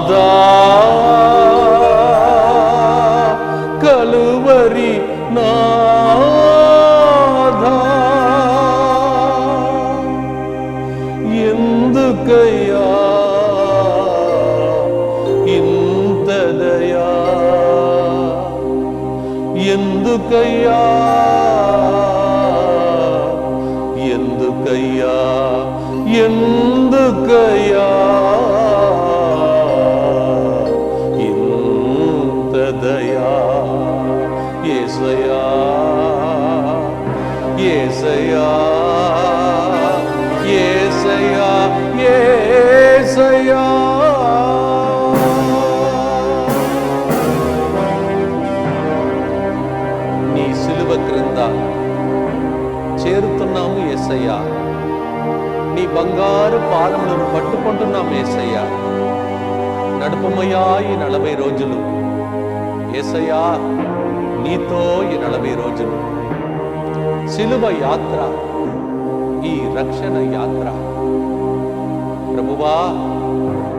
నాదా పట్టుకుంటున్నాము ఏసయ్యా. నీ బంగారు పాదములను పట్టుకుంటున్నాము ఏసయ్యా. నడుపమయ్యా ఈ నలభై రోజులు. ఏసయ్యా నీతో ఈ నలభై రోజులు. సిలువ యాత్ర ఈ రక్షణ యాత్ర. ప్రభువా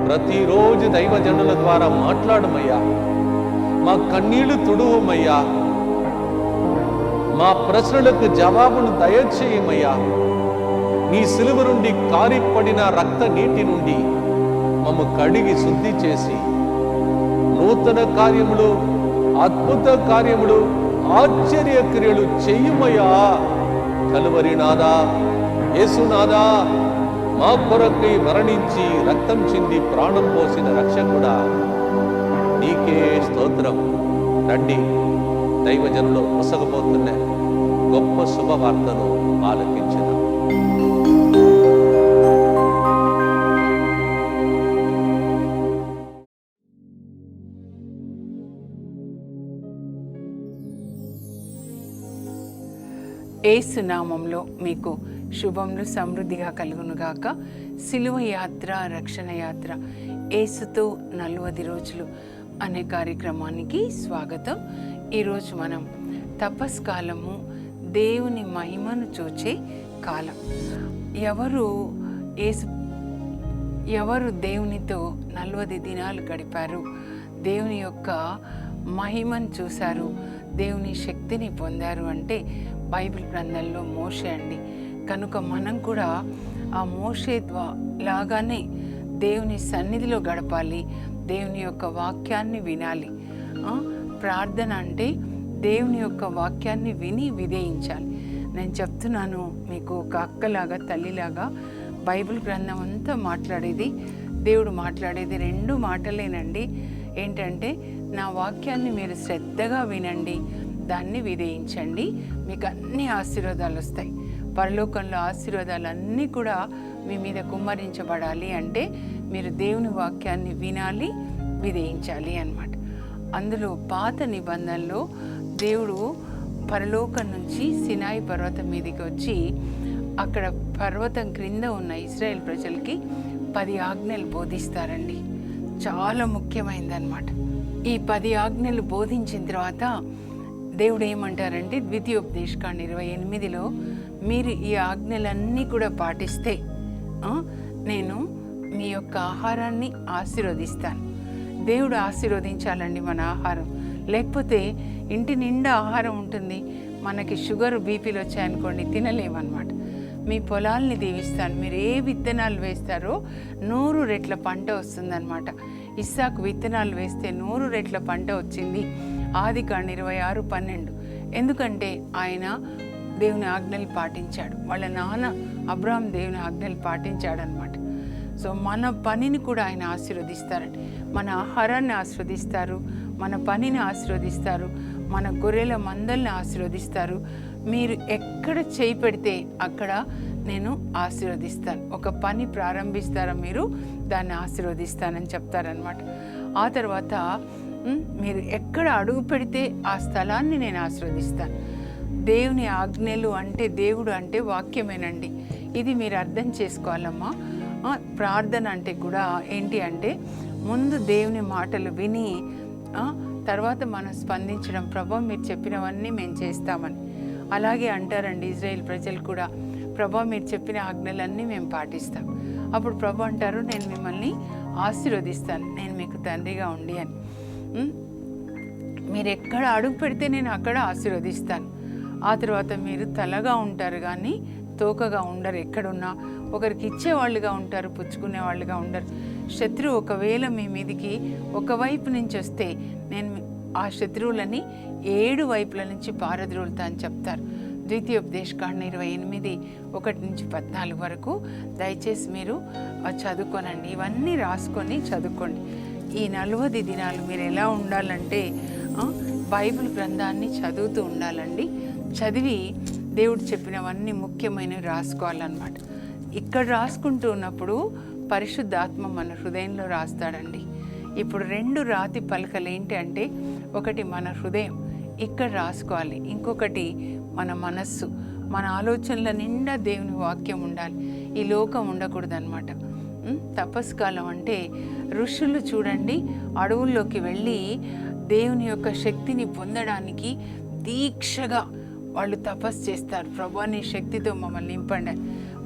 ప్రతిరోజు దైవజనుల ద్వారా మాట్లాడమయ్యా. మా కన్నీళ్ళు తుడువమయ్యా. మా ప్రశ్నలకు జవాబును దయచేయమయ్యా. నీ సిలువ నుండి కారిపడిన రక్త నీటి నుండి మమ్మ కడిగి శుద్ధి చేసి నూతన కార్యములు అద్భుత కార్యములు ఆశ్చర్య క్రియలు చెయ్యుమయ్యా కలువరి నాదా యేసునాదా మా కొరకై మరణించి రక్తం చింది ప్రాణం పోసిన రక్షకుడా. నీకే స్తోత్రం. రండి. దైవజనులు పొసగబోతున్న గొప్ప శుభవార్తను ఆలకించిన. ఏసునామంలో మీకు శుభములు సమృద్ధిగా కలుగునుగాక సిలువ యాత్ర రక్షణ యాత్ర ఏసుతో నలువది రోజులు అనే కార్యక్రమానికి స్వాగతం. ఈరోజు మనం తపస్కాలము దేవుని మహిమను చూచే కాలం. ఎవరు ఏసు ఎవరు దేవునితో నలవది దినాలు గడిపారు? దేవుని యొక్క మహిమను చూశారు. దేవుని శక్తిని పొందారు అంటే బైబిల్ గ్రంథంలో మోషే అండి. కనుక మనం కూడా ఆ మోషే ద్వా లాగానే దేవుని సన్నిధిలో గడపాలి. దేవుని యొక్క వాక్యాన్ని వినాలి. ప్రార్థన అంటే దేవుని యొక్క వాక్యాన్ని విని విధేయించాలి. నేను చెప్తున్నాను మీకు ఒక అక్కలాగా తల్లిలాగా బైబిల్ గ్రంథం అంతా మాట్లాడేది దేవుడు మాట్లాడేది రెండు మాటలేనండి. ఏంటంటే నా వాక్యాన్ని మీరు శ్రద్ధగా వినండి దాన్ని విధేయించండి మీకు అన్ని ఆశీర్వాదాలు వస్తాయి. పరలోకంలో ఆశీర్వాదాలు అన్నీ కూడా మీ మీద కుమ్మరించబడాలి అంటే మీరు దేవుని వాక్యాన్ని వినాలి విధేయించాలి అన్నమాట. అందులో పాత నిబంధనలో దేవుడు పరలోకం నుంచి సినాయి పర్వతం మీదకి వచ్చి అక్కడ పర్వతం క్రింద ఉన్న ఇస్రాయేల్ ప్రజలకి పది ఆజ్ఞలు బోధిస్తారండి. చాలా ముఖ్యమైనదన్నమాట ఈ పది ఆజ్ఞలు బోధించిన తర్వాత దేవుడు ఏమంటారంటే ద్వితీయోపదేశకాండ ఇరవై ఎనిమిదిలో మీరు ఈ ఆజ్ఞలన్నీ కూడా పాటిస్తే నేను మీ యొక్క ఆహారాన్ని ఆశీర్వదిస్తాను. దేవుడు ఆశీర్వదించాలండి మన ఆహారం. లేకపోతే ఇంటి నిండా ఆహారం ఉంటుంది. మనకి షుగర్ బీపీలు వచ్చాయనుకోండి తినలేమన్నమాట. మీ పొలాల్ని దీవిస్తాను. మీరు ఏ విత్తనాలు వేస్తారో నూరు రెట్ల పంట వస్తుందన్నమాట. ఇస్సాకు విత్తనాలు వేస్తే నూరు రెట్ల పంట వచ్చింది. ఆది కాండ ఇరవై ఆరు పన్నెండు. ఎందుకంటే ఆయన దేవుని ఆజ్ఞలు పాటించాడు. వాళ్ళ నాన్న అబ్రాహం దేవుని ఆజ్ఞలు పాటించాడనమాట సో మన పనిని కూడా ఆయన ఆశీర్వదిస్తారండి. మన ఆహారాన్ని ఆశీర్వదిస్తారు మన పనిని ఆశీర్వదిస్తారు మన గొర్రెల మందల్ని ఆశీర్వదిస్తారు మీరు ఎక్కడ చేయి పెడితే అక్కడ నేను ఆశీర్వదిస్తాను. ఒక పని ప్రారంభిస్తారా మీరు? దాన్ని ఆశీర్వదిస్తానని చెప్తారనమాట ఆ తర్వాత మీరు ఎక్కడ అడుగు పెడితే ఆ స్థలాన్ని నేను ఆశీర్వదిస్తాను. దేవుని ఆజ్ఞలు అంటే దేవుడు అంటే వాక్యమేనండి. ఇది మీరు అర్థం చేసుకోవాలమ్మా. ప్రార్థన అంటే కూడా ఏంటి అంటే ముందు దేవుని మాటలు విని తర్వాత మనం స్పందించడం. ప్రభా మీరు చెప్పినవన్నీ మేము చేస్తామని. అలాగే అంటారండి ఇజ్రాయెల్ ప్రజలు కూడా ప్రభా మీరు చెప్పిన ఆజ్ఞలన్నీ మేము పాటిస్తాం. అప్పుడు ప్రభు అంటారు నేను మిమ్మల్ని ఆశీర్వదిస్తాను నేను మీకు తండ్రిగా ఉండి అని. మీరు ఎక్కడ అడుగు పెడితే నేను అక్కడ ఆశీర్వదిస్తాను. ఆ తర్వాత మీరు తలగా ఉంటారు కానీ తోకగా ఉండరు. ఎక్కడున్నా ఒకరికి ఇచ్చేవాళ్ళుగా ఉంటారు పుచ్చుకునే వాళ్ళుగా ఉండరు. శత్రువు ఒకవేళ మీ మీదికి ఒకవైపు నుంచి వస్తే నేను ఆ శత్రువులని ఏడు వైపుల నుంచి పారద్రోలుతా అని చెప్తారు. ద్వితీయోపదేశకాండ ఇరవై ఎనిమిది ఒకటి నుంచి పద్నాలుగు వరకు దయచేసి మీరు చదువుకోనండి. ఇవన్నీ రాసుకొని చదువుకోండి. ఈ నలవది దినాలు మీరు ఎలా ఉండాలంటే బైబిల్ గ్రంథాన్ని చదువుతూ ఉండాలండి. చదివి దేవుడు చెప్పినవన్నీ ముఖ్యమైనవి రాసుకోవాలన్నమాట. ఇక్కడ రాసుకుంటూ ఉన్నప్పుడు పరిశుద్ధాత్మ మన హృదయంలో రాస్తాడండి. ఇప్పుడు రెండు రాతి పలకలు ఏంటి అంటే ఒకటి మన హృదయం ఇక్కడ రాసుకోవాలి. ఇంకొకటి మన మనస్సు. మన ఆలోచనల నిండా దేవుని వాక్యం ఉండాలి. ఈ లోకం ఉండకూడదు అనమాట తపస్కాలం అంటే ఋషులు చూడండి అడవుల్లోకి వెళ్ళి దేవుని యొక్క శక్తిని పొందడానికి దీక్షగా వాళ్ళు తపస్సు చేస్తారు. ప్రభా నీ శక్తితో మమ్మల్ని నింపండి.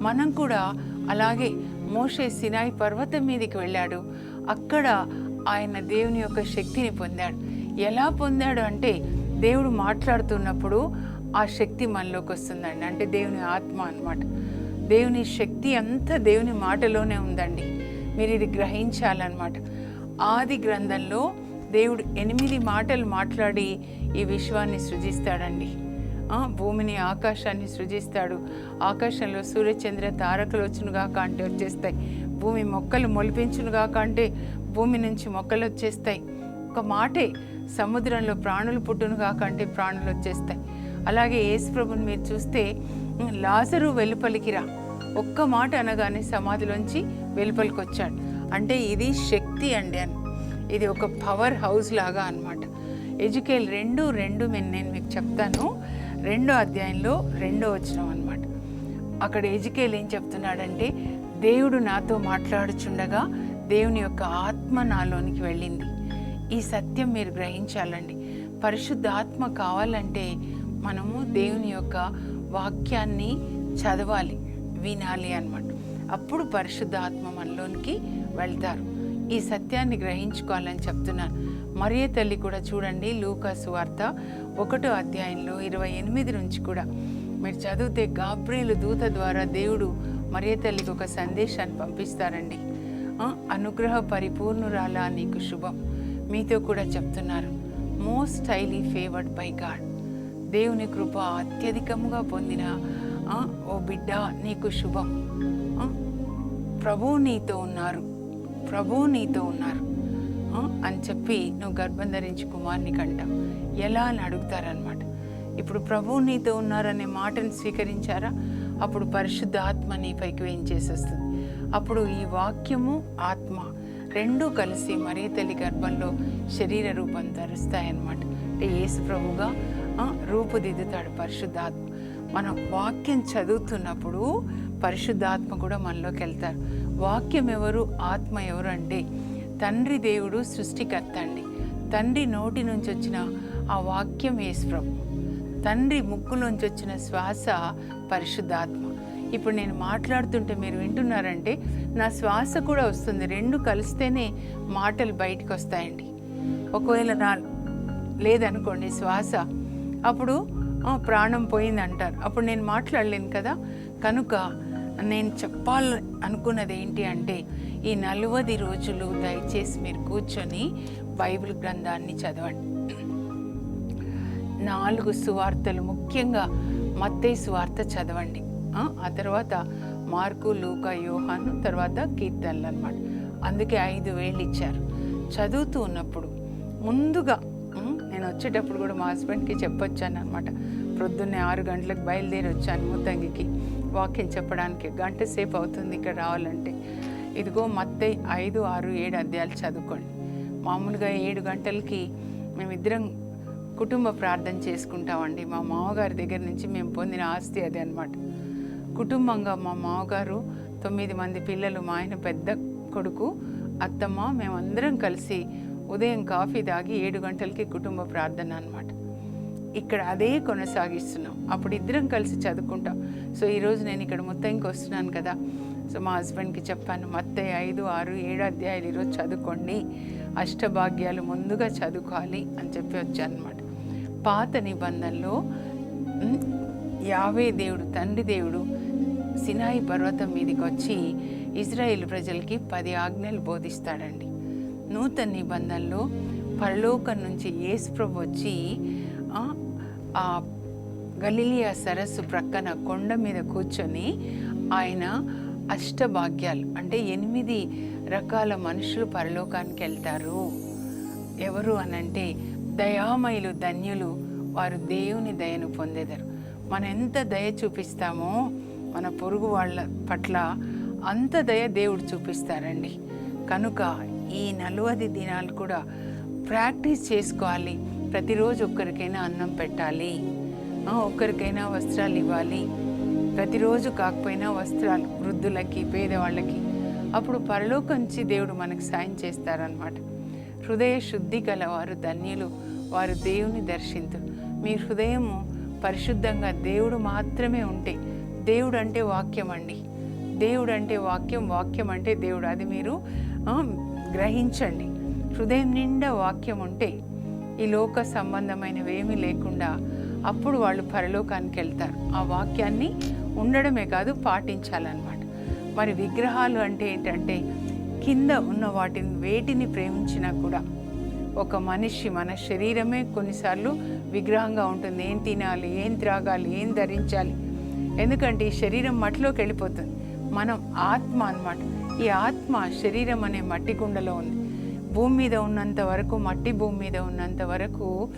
మనం కూడా అలాగే మోషే సినాయి పర్వతం మీదకి వెళ్ళాడు. అక్కడ ఆయన దేవుని యొక్క శక్తిని పొందాడు. ఎలా పొందాడు అంటే దేవుడు మాట్లాడుతున్నప్పుడు ఆ శక్తి మనలోకి వస్తుందండి. అంటే దేవుని ఆత్మ అనమాట దేవుని శక్తి అంతా దేవుని మాటలోనే ఉందండి. మీరు ఇది గ్రహించాలన్నమాట. ఆది గ్రంథంలో దేవుడు ఎనిమిది మాటలు మాట్లాడి ఈ విశ్వాన్ని సృజిస్తాడండి. భూమిని ఆకాశాన్ని సృజిస్తాడు. ఆకాశంలో సూర్యచంద్ర తారకలు వచ్చునుగాక అంటే వచ్చేస్తాయి. భూమి మొక్కలు మొలిపించునుగాక అంటే భూమి నుంచి మొక్కలు వచ్చేస్తాయి. ఒక మాటే సముద్రంలో ప్రాణులు పుట్టునుగాక అంటే ప్రాణులు వచ్చేస్తాయి. అలాగే యేసుప్రభుని మీరు చూస్తే లాజరు వెలుపలికిరా. ఒక్క మాట అనగానే సమాధిలోంచి వెలుపలికి వచ్చాడు అంటే ఇది శక్తి అండి అని. ఇది ఒక పవర్ హౌస్ లాగా అన్నమాట. ఎజుకేల్ రెండు రెండు నేను మీకు చెప్తాను. రెండో అధ్యాయంలో రెండో వచనం అనమాట అక్కడ ఎజుకేల్ ఏం చెప్తున్నాడంటే దేవుడు నాతో మాట్లాడుచుండగా దేవుని యొక్క ఆత్మ నాలోనికి వెళ్ళింది. ఈ సత్యం మీరు గ్రహించాలండి. పరిశుద్ధ ఆత్మ కావాలంటే మనము దేవుని యొక్క వాక్యాన్ని చదవాలి వినాలి అన్నమాట. అప్పుడు పరిశుద్ధ ఆత్మ మనలోనికి వెళ్తారు. ఈ సత్యాన్ని గ్రహించుకోవాలని చెప్తున్నాను. మరియ తల్లి కూడా చూడండి లూకాసు వార్త ఒకటో అధ్యాయంలో ఇరవై ఎనిమిది నుంచి కూడా. మీరు చదివితే గాబ్రీలు దూత ద్వారా దేవుడు మరియ తల్లికి ఒక సందేశాన్ని పంపిస్తారండి. అనుగ్రహ పరిపూర్ణురాలా నీకు శుభం. మీతో కూడా చెప్తున్నారు most highly favoured by God దేవుని కృప అత్యధికముగా పొందిన ఓ బిడ్డ నీకు శుభం. ప్రభు ప్రభువు నీతో ఉన్నారు ప్రభువు నీతో ఉన్నారు. అని చెప్పి నువ్వు గర్భం ధరించి కుమార్ని కంట ఎలా అని అడుగుతారనమాట ఇప్పుడు ప్రభువు నీతో ఉన్నారనే మాటను స్వీకరించారా? అప్పుడు పరిశుద్ధ ఆత్మ నీపైకి వేయించేసేస్తుంది. అప్పుడు ఈ వాక్యము ఆత్మ రెండూ కలిసి మరీ తల్లి గర్భంలో శరీర రూపం ధరుస్తాయన్నమాట. అంటే యేసు ప్రభుగా రూపుదిద్దుతాడు పరిశుద్ధాత్మ మనం వాక్యం చదువుతున్నప్పుడు పరిశుద్ధాత్మ కూడా మనలోకి వెళ్తారు. వాక్యం ఎవరు? ఆత్మ ఎవరు అంటే తండ్రి దేవుడు సృష్టికర్త అండి. తండ్రి నోటి నుంచి వచ్చిన ఆ వాక్యం యేసు తండ్రి ముక్కు నుంచి వచ్చిన శ్వాస పరిశుద్ధాత్మ. ఇప్పుడు నేను మాట్లాడుతుంటే మీరు వింటున్నారంటే నా శ్వాస కూడా వస్తుంది. రెండు కలిస్తేనే మాటలు బయటకు వస్తాయండి ఒకవేళ నా లేదనుకోండి శ్వాస అప్పుడు ప్రాణం పోయింది అంటారు అప్పుడు నేను మాట్లాడలేను కదా? కనుక నేను చెప్పాలి అనుకున్నది ఏంటి అంటే ఈ నలువది రోజులు దయచేసి మీరు కూర్చొని బైబిల్ గ్రంథాన్ని చదవండి. నాలుగు సువార్తలు ముఖ్యంగా మత్తే సువార్త చదవండి. ఆ, తర్వాత మార్కు లూక యోహాను తర్వాత కీర్తనలు అనమాట అందుకే ఐదు వేళ్ళు ఇచ్చారు. చదువుతూ ఉన్నప్పుడు ముందుగా నేను వచ్చేటప్పుడు కూడా మా హస్బెండ్కి చెప్పొచ్చాను అనమాట ప్రొద్దున్నే ఆరు గంటలకు బయలుదేరి వచ్చాను ముత్తంగికి వాక్యం చెప్పడానికి గంట సేపు అవుతుంది ఇక్కడ రావాలంటే. ఇదిగో మత్తే ఐదు ఆరు ఏడు అధ్యాయాలు చదువుకోండి. మామూలుగా ఏడు గంటలకి మేమిద్దరం కుటుంబ ప్రార్థన చేసుకుంటామండి. మా మామగారి దగ్గర నుంచి మేము పొందిన ఆస్తి అదే అనమాట కుటుంబంగా మా మామగారు తొమ్మిది మంది పిల్లలు మా ఆయన పెద్ద కొడుకు అత్తమ్మ మేమందరం కలిసి ఉదయం కాఫీ తాగి ఏడు గంటలకి కుటుంబ ప్రార్థన అనమాట ఇక్కడ అదే కొనసాగిస్తున్నాం. అప్పుడు ఇద్దరం కలిసి చదువుకుంటాం. సో ఈరోజు నేను ఇక్కడ మొత్తంకి వస్తున్నాను కదా. సో మా హస్బెండ్కి చెప్పాను మత్తయి ఐదు ఆరు ఏడు అధ్యాయులు ఈరోజు చదువుకోండి. అష్టభాగ్యాలు ముందుగా చదువుకోవాలి అని చెప్పి వచ్చాను అనమాట పాత నిబంధనలో యావే దేవుడు తండ్రి దేవుడు సినాయి పర్వతం మీదకి వచ్చి ఇజ్రాయేల్ ప్రజలకి పది ఆజ్ఞలు బోధిస్తాడండి. నూతన నిబంధనలో పరలోకం నుంచి యేసు ప్రభు వచ్చి ఆ, ఆ గలిలియా సరస్సు ప్రక్కన కొండ మీద కూర్చొని ఆయన అష్టభాగ్యాలు అంటే ఎనిమిది రకాల మనుషులు పరలోకానికి వెళ్తారు. ఎవరు అనంటే దయామయులు ధన్యులు వారు దేవుని దయను పొందేదారు. మనం ఎంత దయ చూపిస్తామో మన పొరుగు వాళ్ళ పట్ల అంత దయ దేవుడు చూపిస్తారండి. కనుక ఈ నలవది దినాలు కూడా ప్రాక్టీస్ చేసుకోవాలి. ప్రతిరోజు ఒక్కరికైనా అన్నం పెట్టాలి. ఒక్కరికైనా వస్త్రాలు ఇవ్వాలి. ప్రతిరోజు కాకపోయినా వస్త్రాలు వృద్ధులకి పేదవాళ్ళకి. అప్పుడు పరలోకంచి దేవుడు మనకు సాయం చేస్తారనమాట హృదయ శుద్ధి గల వారు ధన్యులు. వారు దేవుని దర్శింతురు మీ హృదయము పరిశుద్ధంగా దేవుడు మాత్రమే ఉంటే దేవుడు అంటే వాక్యం అండి. దేవుడు అంటే వాక్యం వాక్యం అంటే దేవుడు. అది మీరు గ్రహించండి. హృదయం నిండా వాక్యం ఉంటే ఈ లోక సంబంధమైనవి ఏమీ లేకుండా అప్పుడు వాళ్ళు పరలోకానికి వెళ్తారు. ఆ వాక్యాన్ని ఉండడమే కాదు పాటించాలన్నమాట. మరి విగ్రహాలు అంటే ఏంటంటే కింద ఉన్న వాటిని వేటిని ప్రేమించినా కూడా ఒక మనిషి మన శరీరమే కొన్నిసార్లు విగ్రహంగా ఉంటుంది. ఏం తినాలి ఏం త్రాగాలి ఏం ధరించాలి. ఎందుకంటే ఈ శరీరం మట్టిలోకి వెళ్ళిపోతుంది. మనం ఆత్మ అన్నమాట. ఈ ఆత్మ శరీరం అనే మట్టి కుండలో ఉంది. భూమి మీద ఉన్నంత వరకు మట్టి భూమి మీద ఉన్నంత వరకు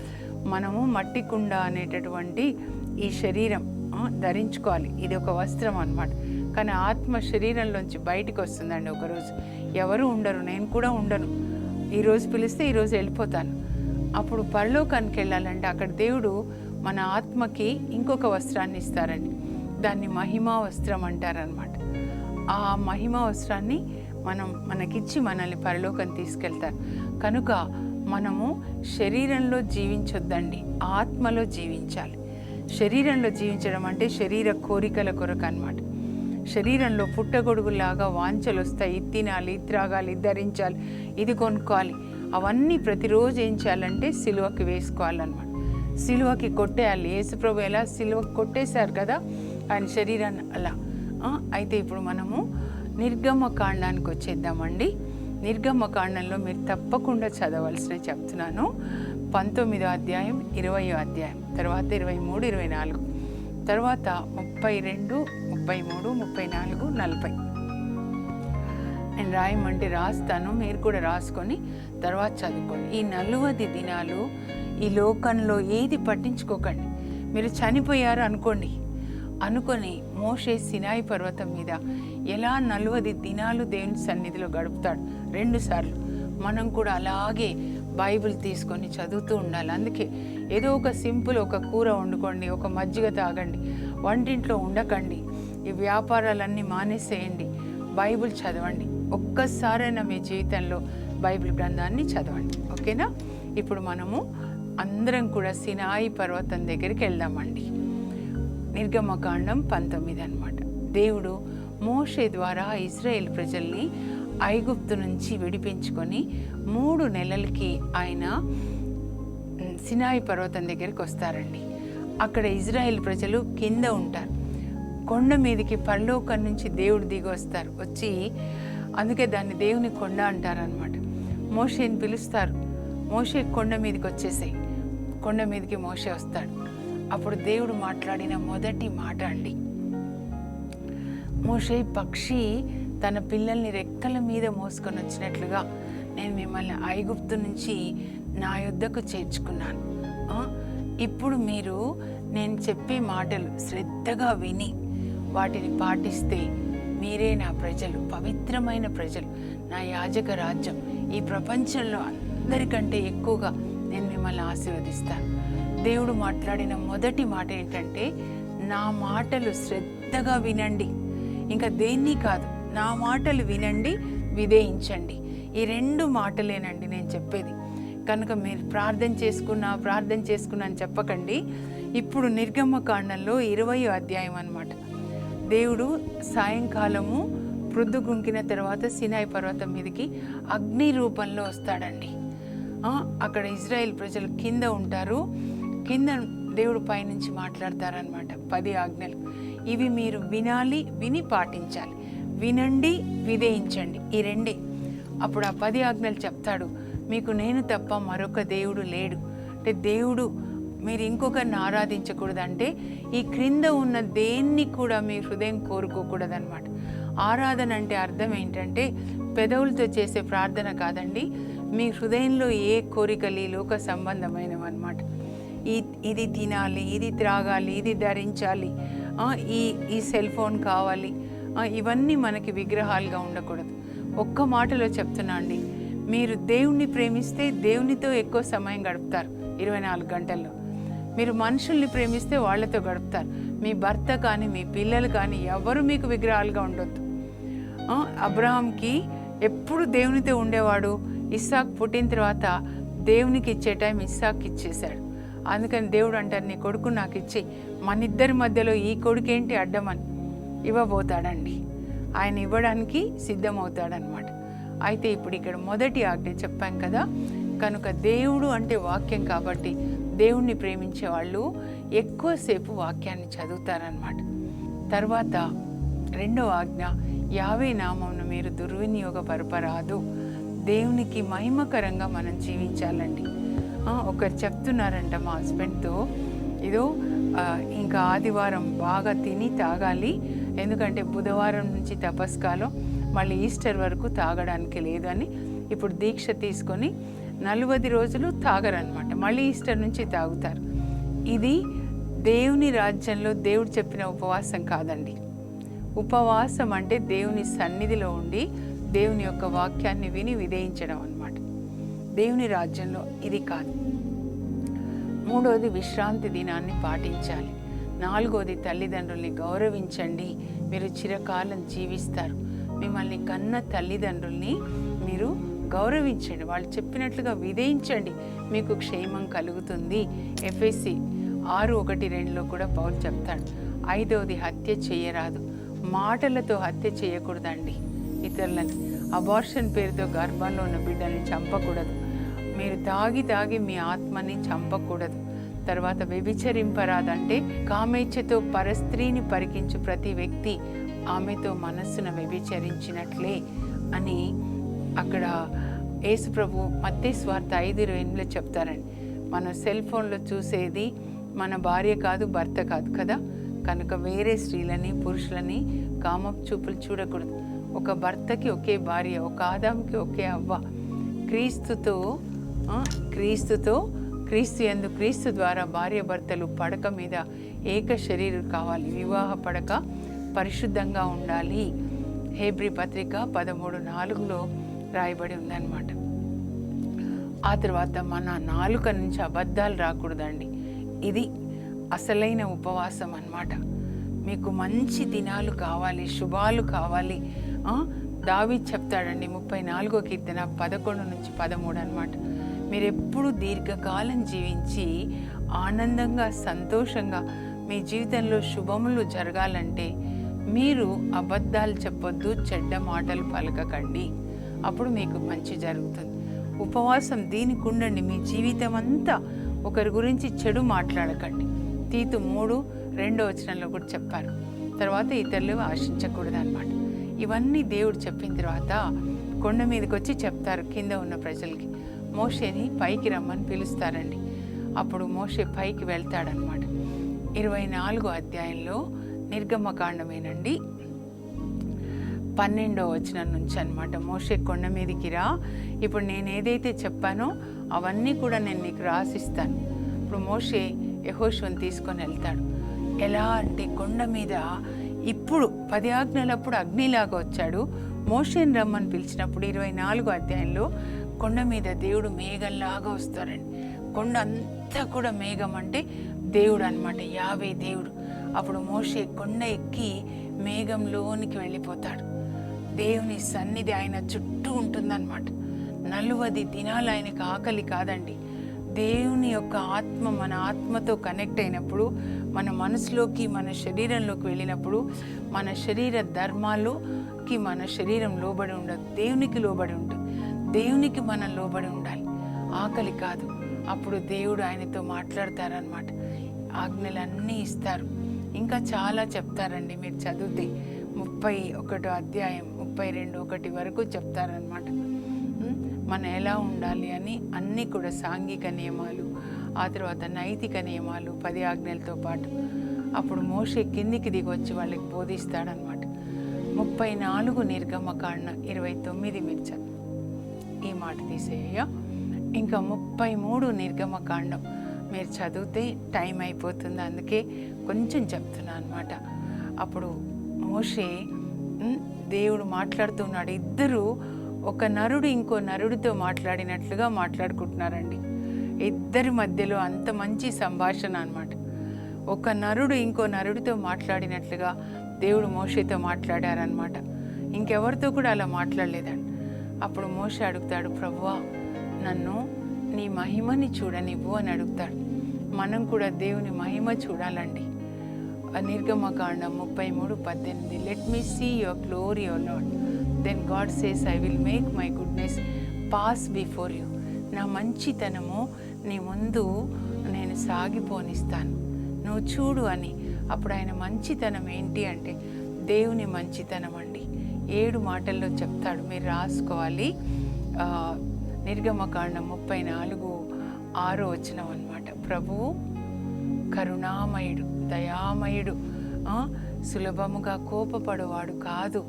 మనము మట్టి కుండ అనేటటువంటి ఈ శరీరం ధరించుకోవాలి. ఇది ఒక వస్త్రం అనమాట కానీ ఆత్మ శరీరంలోంచి బయటికి వస్తుందండి ఒకరోజు. ఎవరు ఉండరు నేను కూడా ఉండను. ఈరోజు పిలిస్తే ఈరోజు వెళ్ళిపోతాను. అప్పుడు పరలోకానికి వెళ్ళాలంటే అక్కడ దేవుడు మన ఆత్మకి ఇంకొక వస్త్రాన్ని ఇస్తారండి. దాన్ని మహిమా వస్త్రం అంటారనమాట ఆ మహిమా వస్త్రాన్ని మనం మనకిచ్చి మనల్ని పరలోకం తీసుకెళ్తారు. కనుక మనము శరీరంలో జీవించొద్దండి ఆత్మలో జీవించాలి. శరీరంలో జీవించడం అంటే శరీర కోరికల కొరకు అనమాట శరీరంలో పుట్టగొడుగులాగా వాంఛలు వస్తాయి ఇది తినాలి ఇది త్రాగాలి ఇది ధరించాలి ఇది కొనుక్కోవాలి. అవన్నీ ప్రతిరోజు ఏం చేయాలంటే సిలువకి వేసుకోవాలన్నమాట. సిలువకి కొట్టేయాలి. యేసుప్రభు ఎలా సిలువకి కొట్టేశారు కదా? ఆయన శరీరాన్ని అలా. అయితే ఇప్పుడు మనము నిర్గమకాండానికి వచ్చేద్దామండి. నిర్గమకాండంలో మీరు తప్పకుండా చదవలసినవి చెప్తున్నాను. పంతొమ్మిదో అధ్యాయం ఇరవయో అధ్యాయం తర్వాత ఇరవై మూడు ఇరవై నాలుగు తర్వాత ముప్పై రెండు ముప్పై మూడు ముప్పై నాలుగు నలభై. నేను రాయమంటే రాస్తాను మీరు కూడా రాసుకొని తర్వాత చదువుకోండి. ఈ నలువది దినాలు ఈ లోకంలో ఏది పట్టించుకోకండి. మీరు చనిపోయారు అనుకోండి. అనుకొని మోషే సినాయి పర్వతం మీద ఎలా నలువది దినాలు దేవుని సన్నిధిలో గడుపుతాడు? రెండు సార్లు. మనం కూడా అలాగే బైబిల్ తీసుకొని చదువుతూ ఉండాలి. అందుకే ఏదో ఒక సింపుల్ ఒక కూర వండుకోండి ఒక మజ్జిగ తాగండి వంటింట్లో ఉండకండి ఈ వ్యాపారాలన్నీ మానేసేయండి బైబిల్ చదవండి. ఒక్కసారైనా మీ జీవితంలో బైబిల్ గ్రంథాన్ని చదవండి. ఓకేనా? ఇప్పుడు మనము అందరం కూడా సినాయి పర్వతం దగ్గరికి వెళ్దామండి. నిర్గమకాండం పంతొమ్మిది అన్నమాట. దేవుడు మోషే ద్వారా ఇజ్రాయెల్ ప్రజల్ని ఐగుప్తు నుంచి విడిపించుకొని మూడు నెలలకి ఆయన సినాయి పర్వతం దగ్గరికి వస్తారండి. అక్కడ ఇజ్రాయెల్ ప్రజలు కింద ఉంటారు. కొండ మీదకి పరలోకం నుంచి దేవుడు దిగి వస్తారు. వచ్చి అందుకే దాన్ని దేవుని కొండ అంటారనమాట మోషేని పిలుస్తారు. మోషే కొండ మీదకి వచ్చేసాయి. కొండ మీదకి మోషే వస్తాడు. అప్పుడు దేవుడు మాట్లాడిన మొదటి మాట అండి. మోషే పక్షి తన పిల్లల్ని రెక్కల మీద మోసుకొని వచ్చినట్లుగా నేను మిమ్మల్ని ఐగుప్తు నుంచి నా యొద్దకు చేర్చుకున్నాను. ఇప్పుడు మీరు నేను చెప్పే మాటలు శ్రద్ధగా విని వాటిని పాటిస్తే మీరే నా ప్రజలు పవిత్రమైన ప్రజలు నా యాజక రాజ్యం. ఈ ప్రపంచంలో అందరికంటే ఎక్కువగా నేను మిమ్మల్ని ఆశీర్వదిస్తాను. దేవుడు మాట్లాడిన మొదటి మాట ఏంటంటే నా మాటలు శ్రద్ధగా వినండి. ఇంకా దేన్ని కాదు నా మాటలు వినండి విధేయించండి. ఈ రెండు మాటలేనండి నేను చెప్పేది. కనుక మీరు ప్రార్థన చేసుకున్నా ప్రార్థన చేసుకున్నా అని చెప్పకండి. ఇప్పుడు నిర్గమకాండంలో ఇరవై అధ్యాయం అనమాట దేవుడు సాయంకాలము ప్రొద్దుగుంకిన తర్వాత సినాయి పర్వతం మీదకి అగ్ని రూపంలో వస్తాడండి. అక్కడ ఇజ్రాయెల్ ప్రజలు కింద ఉంటారు. కింద దేవుడు పైనుంచి మాట్లాడతారనమాట పది ఆజ్ఞలు. ఇవి మీరు వినాలి విని పాటించాలి. వినండి విధేయించండి. ఈ రెండే. అప్పుడు ఆ పది ఆజ్ఞలు చెప్తాడు. మీకు నేను తప్ప మరొక దేవుడు లేడు. అంటే దేవుడు మీరు ఇంకొకరిని ఆరాధించకూడదు అంటే ఈ క్రింద ఉన్న దేన్ని కూడా మీ హృదయం కోరుకోకూడదనమాట ఆరాధన అంటే అర్థం ఏంటంటే పెదవులతో చేసే ప్రార్థన కాదండి మీ హృదయంలో ఏ కోరికలు ఈ లోక సంబంధమైనవి అనమాట ఇది తినాలి ఇది త్రాగాలి ఇది ధరించాలి ఈ ఈ సెల్ ఫోన్ కావాలి. ఇవన్నీ మనకి విగ్రహాలుగా ఉండకూడదు. ఒక్క మాటలో చెప్తున్నా అండి. మీరు దేవుణ్ణి ప్రేమిస్తే దేవునితో ఎక్కువ సమయం గడుపుతారు ఇరవై నాలుగు గంటల్లో. మీరు మనుషుల్ని ప్రేమిస్తే వాళ్ళతో గడుపుతారు. మీ భర్త కానీ మీ పిల్లలు కానీ ఎవరు మీకు విగ్రహాలుగా ఉండొద్దు. అబ్రహాంకి ఎప్పుడు దేవునితో ఉండేవాడు? ఇస్సాక్ పుట్టిన తర్వాత దేవునికి ఇచ్చే టైం ఇస్సాక్ ఇచ్చేశాడు. అందుకని దేవుడు అంటారు నీ కొడుకు నాకు ఇచ్చి మన ఇద్దరి మధ్యలో ఈ కొడుకేంటి అడ్డమని? ఇవ్వబోతాడండి. ఆయన ఇవ్వడానికి సిద్ధమవుతాడనమాట. అయితే ఇప్పుడు ఇక్కడ మొదటి ఆజ్ఞ చెప్పాం కదా కనుక దేవుడు అంటే వాక్యం కాబట్టి దేవుణ్ణి ప్రేమించే వాళ్ళు ఎక్కువసేపు వాక్యాన్ని చదువుతారనమాట. తర్వాత రెండవ ఆజ్ఞ యావే నామంను మీరు దుర్వినియోగపరపరాదు. దేవునికి మహిమకరంగా మనం జీవించాలండి. ఒకరు చెప్తున్నారంట మా హస్బెండ్తో. ఇదో ఇంకా ఆదివారం బాగా తిని తాగాలి. ఎందుకంటే బుధవారం నుంచి తపస్కాలం మళ్ళీ ఈస్టర్ వరకు తాగడానికి లేదు అని ఇప్పుడు దీక్ష తీసుకొని నలువది రోజులు తాగరనమాట మళ్ళీ ఈస్టర్ నుంచి తాగుతారు. ఇది దేవుని రాజ్యంలో దేవుడు చెప్పిన ఉపవాసం కాదండి. ఉపవాసం అంటే దేవుని సన్నిధిలో ఉండి దేవుని యొక్క వాక్యాన్ని విని విధేయించడం అన్నమాట. దేవుని రాజ్యంలో ఇది కాదు. మూడోది విశ్రాంతి దినాన్ని పాటించాలి. నాలుగోది తల్లిదండ్రుల్ని గౌరవించండి. మీరు చిరకాలం జీవిస్తారు. మిమ్మల్ని కన్న తల్లిదండ్రుల్ని మీరు గౌరవించండి. వాళ్ళు చెప్పినట్లుగా విధేయించండి. మీకు క్షేమం కలుగుతుంది. ఎఫ్ఎస్సి ఆరు ఒకటి రెండులో కూడా పౌరు చెప్తాడు. ఐదవది హత్య చేయరాదు. మాటలతో హత్య చేయకూడదండి. ఇతరులని. అబార్షన్ పేరుతో గర్భంలో ఉన్న బిడ్డల్ని చంపకూడదు. మీరు తాగి తాగి మీ ఆత్మని చంపకూడదు. తర్వాత వ్యభిచరింపరాదంటే కామేచ్ఛతో పరస్త్రీని పరికించు ప్రతి వ్యక్తి ఆమెతో మనస్సును వ్యభిచరించినట్లే అని అక్కడ యేసుప్రభు మత్తే స్వార్థ ఐదు ఇరవై ఎనిమిదిలో చెప్తారండి. మన సెల్ ఫోన్లో చూసేది మన భార్య కాదు భర్త కాదు కదా? కనుక వేరే స్త్రీలని పురుషులని కామ చూపులు చూడకూడదు. ఒక భర్తకి ఒకే భార్య ఒక ఆదాంకి ఒకే అవ్వ. క్రీస్తుతో క్రీస్తుతో క్రీస్తు ఎందు క్రీస్తు ద్వారా భార్య భర్తలు పడక మీద ఏక శరీరం కావాలి. వివాహ పడక పరిశుద్ధంగా ఉండాలి. హేబ్రి పత్రిక పదమూడు నాలుగులో రాయబడి ఉందన్నమాట. ఆ తర్వాత మన నాలుక నుంచి అబద్ధాలు రాకూడదండి. ఇది అసలైన ఉపవాసం అన్నమాట. మీకు మంచి దినాలు కావాలి శుభాలు కావాలి. దావి చెప్తాడండి ముప్పై నాలుగో కీర్తన పదకొండు నుంచి పదమూడు అనమాట మీరు ఎప్పుడు దీర్ఘకాలం జీవించి ఆనందంగా సంతోషంగా మీ జీవితంలో శుభములు జరగాలంటే మీరు అబద్ధాలు చెప్పొద్దు చెడ్డ మాటలు పలకకండి. అప్పుడు మీకు మంచి జరుగుతుంది. ఉపవాసం దీనికి ఉండండి మీ జీవితం అంతా ఒకరి గురించి చెడు మాట్లాడకండి. తీతు మూడు రెండో వచనంలో కూడా చెప్పారు. తర్వాత ఇతరులు ఆశించకూడదు అనమాట ఇవన్నీ దేవుడు చెప్పిన తర్వాత కొండ మీదకి వచ్చి చెప్తారు కింద ఉన్న ప్రజలకి. మోషేని పైకి రమ్మని పిలుస్తారండి. అప్పుడు మోషే పైకి వెళ్తాడనమాట ఇరవై నాలుగో అధ్యాయంలో నిర్గమకాండమేనండి. పన్నెండో వచనం నుంచి అనమాట మోషే కొండ మీదకి రా. ఇప్పుడు నేను ఏదైతే చెప్పానో అవన్నీ కూడా నేను నీకు రాసిస్తాను. ఇప్పుడు మోషే యహోషుని తీసుకొని వెళ్తాడు. ఎలా అంటే కొండ మీద ఇప్పుడు పది ఆజ్ఞలప్పుడు అగ్నిలాగా వచ్చాడు. మోషేని రమ్మని పిలిచినప్పుడు ఇరవై నాలుగు అధ్యాయంలో కొండ మీద దేవుడు మేఘంలాగా వస్తారండి కొండ అంతా కూడా మేఘం అంటే దేవుడు అనమాట యావే దేవుడు. అప్పుడు మోషే కొండ ఎక్కి మేఘంలోనికి వెళ్ళిపోతాడు. దేవుని సన్నిధి ఆయన చుట్టూ ఉంటుందన్నమాట. నలువది దినాలు ఆయనకు ఆకలి కాదండి. దేవుని యొక్క ఆత్మ మన ఆత్మతో కనెక్ట్ అయినప్పుడు మన మనసులోకి మన శరీరంలోకి వెళ్ళినప్పుడు మన శరీర ధర్మాలుకి మన శరీరం లోబడి ఉండదు దేవునికి లోబడి ఉంటుంది. దేవునికి మనం లోబడి ఉండాలి. ఆకలి కాదు. అప్పుడు దేవుడు ఆయనతో మాట్లాడతారనమాట ఆజ్ఞలన్నీ ఇస్తారు. ఇంకా చాలా చెప్తారండి మీరు చదివితే. ముప్పై ఒకటో అధ్యాయం ముప్పై రెండు ఒకటి వరకు చెప్తారనమాట మనం ఎలా ఉండాలి అని అన్నీ కూడా సాంఘిక నియమాలు ఆ తర్వాత నైతిక నియమాలు పది ఆజ్ఞలతో పాటు. అప్పుడు మోషే కిందికి దిగి వచ్చి వాళ్ళకి బోధిస్తాడనమాట ముప్పై నాలుగు నిర్గమకాండ ఇరవై తొమ్మిది మీరు చదువు ఈ మాట తీసేయ ఇంకా ముప్పై మూడు నిర్గమకాండం. మీరు చదివితే టైం అయిపోతుంది అందుకే కొంచెం చెప్తున్నా అనమాట అప్పుడు మోషే దేవుడు మాట్లాడుతున్నాడు. ఇద్దరు ఒక నరుడు ఇంకో నరుడితో మాట్లాడినట్లుగా మాట్లాడుకుంటున్నారండి. ఇద్దరి మధ్యలో అంత మంచి సంభాషణ అన్నమాట. ఒక నరుడు ఇంకో నరుడితో మాట్లాడినట్లుగా దేవుడు మోషేతో మాట్లాడారనమాట ఇంకెవరితో కూడా అలా మాట్లాడలేదండి. అప్పుడు మోషే అడుగుతాడు ప్రభువా నన్ను నీ మహిమని చూడనివ్వు అని అడుగుతాడు. మనం కూడా దేవుని మహిమ చూడాలండి. నిర్గమకాండం ముప్పై మూడు పద్దెనిమిది let me see your glory your lord then God says I will make my goodness pass before you నా మంచితనము నీ ముందు నేను సాగిపోనిస్తాను. నువ్వు చూడు అని. అప్పుడు ఆయన మంచితనం ఏంటి అంటే దేవుని మంచితనం అండి. ఏడు మాటల్లో చెప్తాడు. మీరు రాసుకోవాలి. నిర్గమకాండం ముప్పై నాలుగు ఆరో వచనం అనమాట ప్రభువు కరుణామయుడు దయామయుడు సులభముగా కోపపడేవాడు కాదు.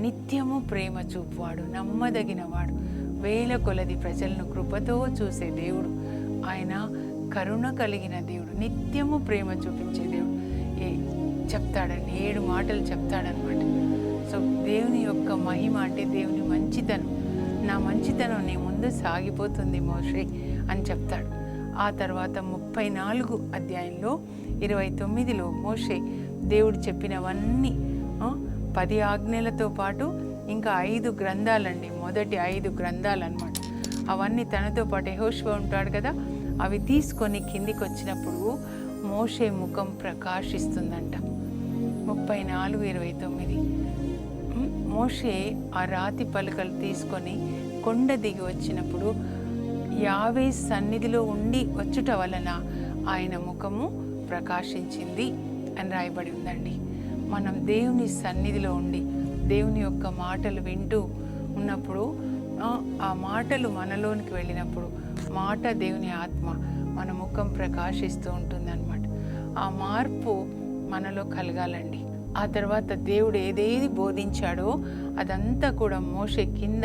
నిత్యము ప్రేమ చూపువాడు నమ్మదగినవాడు. వేల కొలది ప్రజలను కృపతో చూసే దేవుడు. ఆయన కరుణ కలిగిన దేవుడు. నిత్యము ప్రేమ చూపించే దేవుడు. ఏ చెప్తాడండి. ఏడు మాటలు చెప్తాడనమాట సో దేవుని యొక్క మహిమ అంటే దేవుని మంచితనం. నా మంచితనం నీ ముందు సాగిపోతుంది మోషే అని చెప్తాడు. ఆ తర్వాత ముప్పై నాలుగు అధ్యాయంలో ఇరవై తొమ్మిదిలో మోషే దేవుడు చెప్పినవన్నీ పది ఆజ్ఞలతో పాటు ఇంకా ఐదు గ్రంథాలండి. మొదటి ఐదు గ్రంథాలు అన్నమాట అవన్నీ తనతో పాటు యహోష్వ ఉంటాడు కదా అవి తీసుకొని కిందికి వచ్చినప్పుడు మోషే ముఖం ప్రకాశిస్తుందంట. ముప్పై నాలుగు ఇరవై తొమ్మిది. మోషే ఆ రాతి పలకలు తీసుకొని కొండ దిగి వచ్చినప్పుడు యావే సన్నిధిలో ఉండి వచ్చుట వలన ఆయన ముఖము ప్రకాశించింది అని రాయబడి ఉందండి. మనం దేవుని సన్నిధిలో ఉండి దేవుని యొక్క మాటలు వింటూ ఉన్నప్పుడు ఆ, ఆ మాటలు మనలోనికి వెళ్ళినప్పుడు మాట దేవుని ఆత్మ మన ముఖం ప్రకాశిస్తూ ఉంటుందన్నమాట. ఆ మార్పు మనలో కలగాలండి. ఆ తర్వాత దేవుడు ఏదేది బోధించాడో అదంతా కూడా మోసే కింద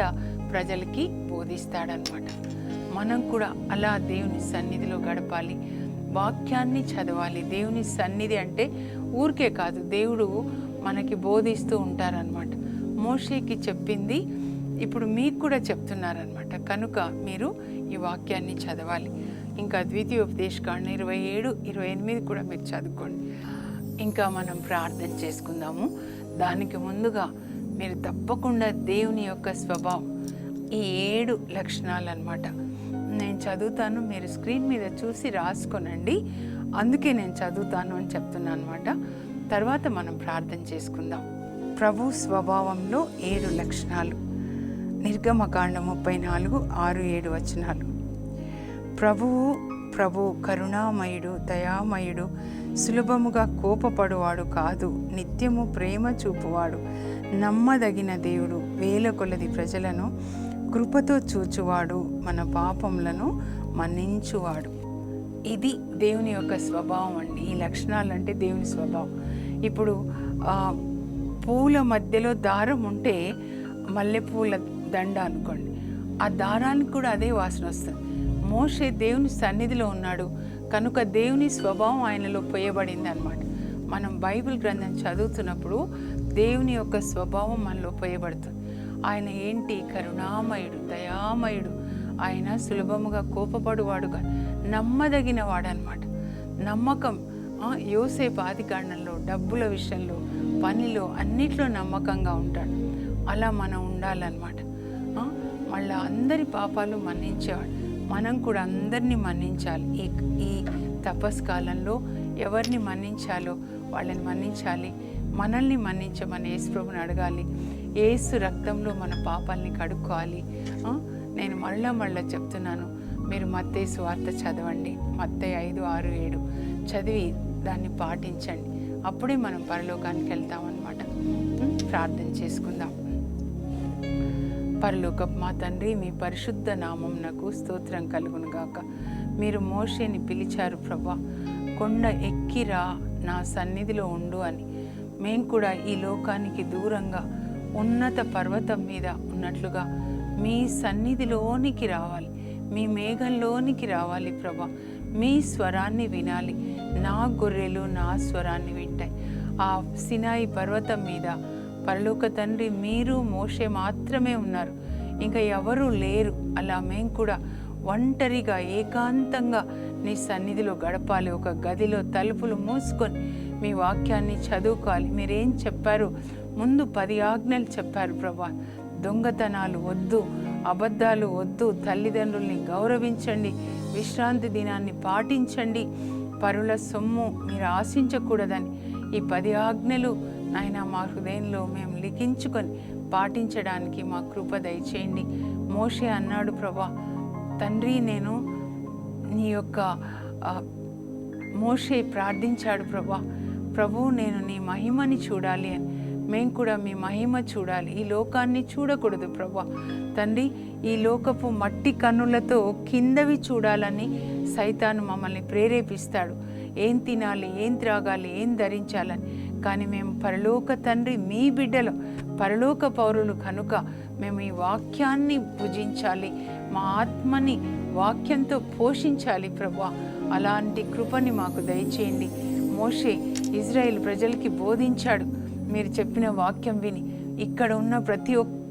ప్రజలకి బోధిస్తాడనమాట మనం కూడా అలా దేవుని సన్నిధిలో గడపాలి. వాక్యాన్ని చదవాలి. దేవుని సన్నిధి అంటే ఊరికే కాదు. దేవుడు మనకి బోధిస్తూ ఉంటారనమాట మోషేకి చెప్పింది ఇప్పుడు మీకు కూడా చెప్తున్నారనమాట కనుక మీరు ఈ వాక్యాన్ని చదవాలి. ఇంకా ద్వితీయోపదేశకాండ ఇరవై ఏడు ఇరవై ఎనిమిది కూడా మీరు చదువుకోండి. ఇంకా మనం ప్రార్థన చేసుకుందాము. దానికి ముందుగా మీరు తప్పకుండా దేవుని యొక్క స్వభావం ఈ ఏడు లక్షణాలు అన్నమాట నేను చదువుతాను మీరు స్క్రీన్ మీద చూసి రాసుకోనండి. అందుకే నేను చదువుతాను అని చెప్తున్నాను అనమాట తర్వాత మనం ప్రార్థన చేసుకుందాం. ప్రభు స్వభావంలో ఏడు లక్షణాలు. నిర్గమకాండ ముప్పై నాలుగు ఆరు ఏడు వచనాలు. ప్రభువు ప్రభు కరుణామయుడు దయామయుడు సులభముగా కోపపడువాడు కాదు నిత్యము ప్రేమ చూపువాడు. నమ్మదగిన దేవుడు వేల కొలది ప్రజలను కృపతో చూచువాడు మన పాపములను మన్నించువాడు. ఇది దేవుని యొక్క స్వభావం అండి. ఈ లక్షణాలు అంటే దేవుని స్వభావం. ఇప్పుడు పూల మధ్యలో దారం ఉంటే మల్లెపూల దండ అనుకోండి. ఆ దారానికి కూడా అదే వాసన వస్తుంది. మోషే దేవుని సన్నిధిలో ఉన్నాడు. కనుక దేవుని స్వభావం ఆయనలో పోయబడింది అనమాట మనం బైబిల్ గ్రంథం చదువుతున్నప్పుడు దేవుని యొక్క స్వభావం మనలో పోయబడుతుంది. ఆయన ఏంటి? కరుణామయుడు దయామయుడు. ఆయన సులభముగా కోపపడువాడుగా నమ్మదగిన వాడనమాట నమ్మకం యోసేపు ఆదికాండంలో డబ్బుల విషయంలో పనిలో అన్నిట్లో నమ్మకంగా ఉంటాడు. అలా మనం ఉండాలన్నమాట. మళ్ళీ అందరి పాపాలు మన్నించేవాడు. మనం కూడా అందరినీ మన్నించాలి. ఈ ఈ తపస్కాలంలో ఎవరిని మన్నించాలో వాళ్ళని మన్నించాలి. మనల్ని మన్నించమని యేసుప్రభుని అడగాలి. ఏసు రక్తంలో మన పాపాలని కడుక్కోవాలి. నేను మళ్ళా మళ్ళా చెప్తున్నాను. మీరు మత్తయి సువార్త చదవండి. మత్తయి ఐదు ఆరు ఏడు. చదివి దాన్ని పాటించండి. అప్పుడే మనం పరలోకానికి వెళ్తామన్నమాట. ఉం? ప్రార్థన చేసుకుందాం. పరలోకపు మా తండ్రి మీ పరిశుద్ధ నామం నాకు స్తోత్రం కలుగును గాక. మీరు మోషేని పిలిచారు ప్రభా కొండ ఎక్కిరా నా సన్నిధిలో ఉండు అని. మేము కూడా ఈ లోకానికి దూరంగా ఉన్నత పర్వతం మీద ఉన్నట్లుగా మీ సన్నిధిలోనికి రావాలి. మీ మేఘంలోనికి రావాలి ప్రభా. మీ స్వరాన్ని వినాలి. నా గొర్రెలు నా స్వరాన్ని వింటాయి. ఆ సినాయి పర్వతం మీద పరలోక తండ్రి మీరు మోషే మాత్రమే ఉన్నారు. ఇంకా ఎవరూ లేరు. అలా మేము కూడా ఒంటరిగా ఏకాంతంగా నీ సన్నిధిలో గడపాలి. ఒక గదిలో తలుపులు మూసుకొని మీ వాక్యాన్ని చదువుకోవాలి. మీరేం చెప్పారు ముందు పది ఆజ్ఞలు చెప్పారు ప్రభా. దొంగతనాలు వద్దు అబద్ధాలు వద్దు తల్లిదండ్రుల్ని గౌరవించండి విశ్రాంతి దినాన్ని పాటించండి. పరుల సొమ్ము మీరు ఆశించకూడదని ఈ పది ఆజ్ఞలు నాయన మా హృదయంలో మేము లిఖించుకొని పాటించడానికి మా కృప దయచేయండి. మోషే అన్నాడు ప్రభా తండ్రి నేను నీ యొక్క మోషే ప్రార్థించాడు ప్రభా. ప్రభు నేను నీ మహిమని చూడాలి అని. మేము కూడా మీ మహిమ చూడాలి. ఈ లోకాన్ని చూడకూడదు ప్రభా. తండ్రి ఈ లోకపు మట్టి కన్నులతో కిందవి చూడాలని సైతాను మమ్మల్ని ప్రేరేపిస్తాడు. ఏం తినాలి ఏం త్రాగాలి ఏం ధరించాలని. కానీ మేము పరలోక తండ్రి మీ బిడ్డలు పరలోక పౌరులు కనుక మేము ఈ వాక్యాన్ని భుజించాలి మా ఆత్మని వాక్యంతో పోషించాలి ప్రభా. అలాంటి కృపని మాకు దయచేయండి. మోషే ఇజ్రాయెల్ ప్రజలకి బోధించాడు. మీరు చెప్పిన వాక్యం విని ఇక్కడ ఉన్న ప్రతి ఒక్క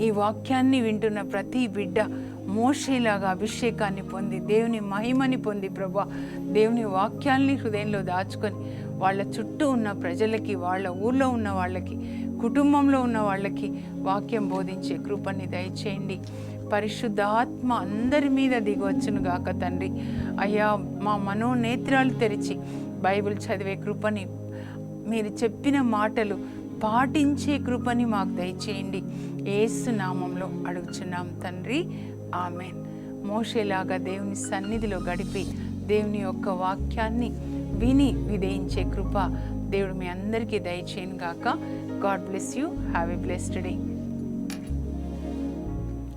ఈ వాక్యాన్ని వింటున్న ప్రతి బిడ్డ మోషేలాగా అభిషేకాన్ని పొంది దేవుని మహిమని పొంది ప్రభా. దేవుని వాక్యాల్ని హృదయంలో దాచుకొని వాళ్ళ చుట్టూ ఉన్న ప్రజలకి వాళ్ళ ఊర్లో ఉన్న వాళ్ళకి కుటుంబంలో ఉన్న వాళ్ళకి వాక్యం బోధించే కృపని దయచేయండి. పరిశుద్ధాత్మ అందరి మీద దిగవచ్చును గాక తండ్రి. అయ్యా మా మనోనేత్రాలు తెరిచి బైబిల్ చదివే కృపని మీరు చెప్పిన మాటలు పాటించే కృపని మాకు దయచేయండి. ఏసు నామంలో అడుగుచున్నాం తండ్రి. ఆమెన్. మోషేలాగా దేవుని సన్నిధిలో గడిపి దేవుని యొక్క వాక్యాన్ని విని విధేయించే కృప దేవుడు మీ అందరికీ దయచేయను గాక. God bless you have a blessed day